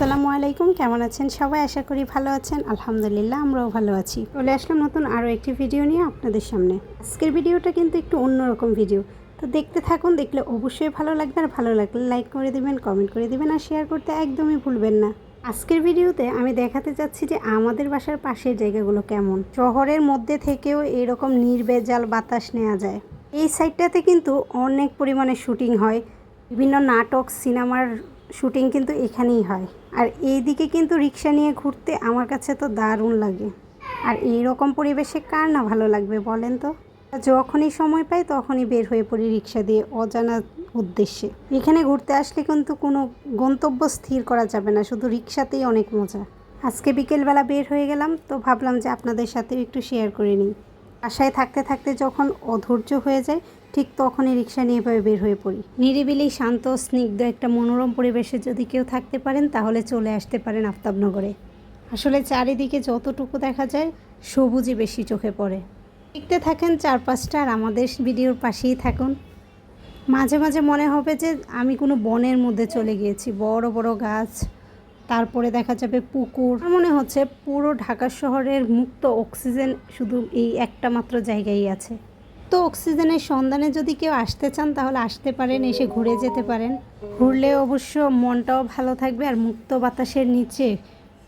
আসসালামু আলাইকুম, কেমন আছেন সবাই? আশা করি ভালো আছেন। আলহামদুলিল্লাহ, আমরাও ভালো আছি। চলে আসলাম নতুন আরও একটি ভিডিও নিয়ে আপনাদের সামনে। আজকের ভিডিওটা কিন্তু একটু অন্যরকম ভিডিও। তো দেখতে থাকুন, দেখলে অবশ্যই ভালো লাগবে। আর ভালো লাগলে লাইক করে দিবেন, কমেন্ট করে দিবেন আর শেয়ার করতে একদমই ভুলবেন না। আজকের ভিডিওতে আমি দেখাতে চাচ্ছি যে আমাদের বাসার পাশের জায়গাগুলো কেমন। শহরের মধ্যে থেকেও এরকম নির্বেজাল বাতাস নেওয়া যায়। এই সাইডটাতে কিন্তু অনেক পরিমাণে শুটিং হয়। বিভিন্ন নাটক, সিনেমার শুটিং কিন্তু এখানেই হয়। আর এই দিকে কিন্তু রিক্সা নিয়ে ঘুরতে আমার কাছে তো দারুণ লাগে। আর এই রকম পরিবেশে কার না ভালো লাগবে বলেন তো? যখনই সময় পাই তখনই বের হয়ে পড়ি রিক্সা দিয়ে অজানা উদ্দেশ্যে। এখানে ঘুরতে আসলে কিন্তু কোনো গন্তব্য স্থির করা যাবে না, শুধু রিক্সাতেই অনেক মজা। আজকে বিকেলবেলা বের হয়ে গেলাম, তো ভাবলাম যে আপনাদের সাথেও একটু শেয়ার করে নিই। বাসায় থাকতে থাকতে যখন অধৈর্য হয়ে যায়, ঠিক তখনই রিক্সা নিয়ে এভাবে বের হয়ে পড়ি। নিরিবিলি, শান্ত, স্নিগ্ধ একটা মনোরম পরিবেশে যদি কেউ থাকতে পারেন, তাহলে চলে আসতে পারেন আফতাবনগরে। আসলে চারিদিকে যতটুকু দেখা যায়, সবুজই বেশি চোখে পড়ে। দেখতে থাকেন চারপাশটা আর আমাদের ভিডিওর পাশেই থাকুন। মাঝে মাঝে মনে হবে যে আমি কোনো বনের মধ্যে চলে গিয়েছি, বড় বড় গাছ তারপরে দেখা যাবে পুকুর। মনে হচ্ছে পুরো ঢাকা শহরের মুক্ত অক্সিজেন শুধু এই একটা মাত্র জায়গায় আছে। তো অক্সিজেনের সন্ধানে যদি কেউ আসতে চান, তাহলে আসতে পারেন, এসে ঘুরে যেতে পারেন। ঘুরলে অবশ্য মনটাও ভালো থাকবে আর মুক্ত বাতাসের নিচে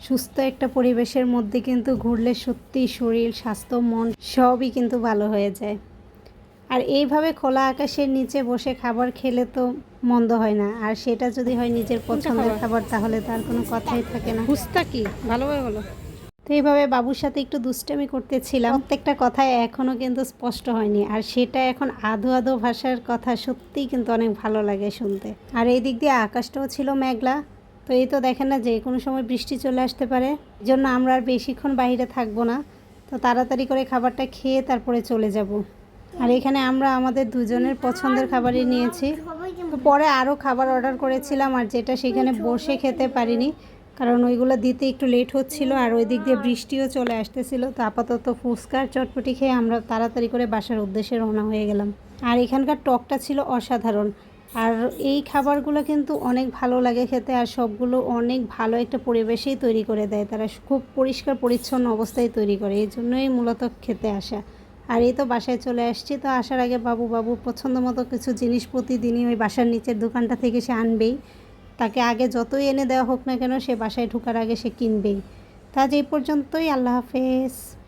সুস্থ একটা পরিবেশের মধ্যে কিন্তু ঘুরলে সত্যি শরীর, স্বাস্থ্য, মন সবই কিন্তু ভালো হয়ে যায়। আর এইভাবে খোলা আকাশের নিচে বসে খাবার খেলে তো মন্দ হয় না। আর সেটা যদি হয় নিজের পছন্দের খাবার তাহলে তার কোনো কথাই থাকে না। ফুস্তা কি? ভালোভাবে বলো। তো এইভাবে বাবুর সাথে একটু দুষ্টামি করতেছিলাম। প্রত্যেকটা কথাই এখনও কিন্তু স্পষ্ট হয়নি। আর সেটা এখন আধো আধো ভাষার কথা সত্যিই কিন্তু অনেক ভালো লাগে শুনতে। আর এই দিক দিয়ে আকাশটাও ছিল মেঘলা। তো এই তো দেখেন না যে কোনো সময় বৃষ্টি চলে আসতে পারে। জন্য আমরা আর বেশিক্ষণ বাইরে থাকব না। তো তাড়াতাড়ি করে খাবারটা খেয়ে তারপরে চলে যাব। আর এখানে আমরা আমাদের দুজনের পছন্দের খাবারই নিয়েছি। পরে আরও খাবার অর্ডার করেছিলাম আর যেটা সেখানে বসে খেতে পারিনি, কারণ ওইগুলো দিতে একটু লেট হচ্ছিল আর ওই দিক দিয়ে বৃষ্টিও চলে আসতেছিল। তো আপাতত ফুচকার চটপটি খেয়ে আমরা তাড়াতাড়ি করে বাসার উদ্দেশ্যে রওনা হয়ে গেলাম। আর এখানকার টকটা ছিল অসাধারণ। আর এই খাবারগুলো কিন্তু অনেক ভালো লাগে খেতে আর সবগুলো অনেক ভালো একটা পরিবেশেই তৈরি করে দেয়। তারা খুব পরিষ্কার পরিচ্ছন্ন অবস্থায় তৈরি করে, এই জন্যই মূলত খেতে আসা। আর এই তো বাসায় চলে আসছি। তো আসার আগে বাবু বাবু পছন্দ মতো কিছু জিনিস প্রতিদিনই ওই বাসার নিচের দোকানটা থেকে সে আনবেই। তাকে আগে যতই এনে দেওয়া হোক না কেন সে বাসায় ঢুকার আগে সে কিনবেই। তা এই পর্যন্তই। আল্লাহ হাফেজ।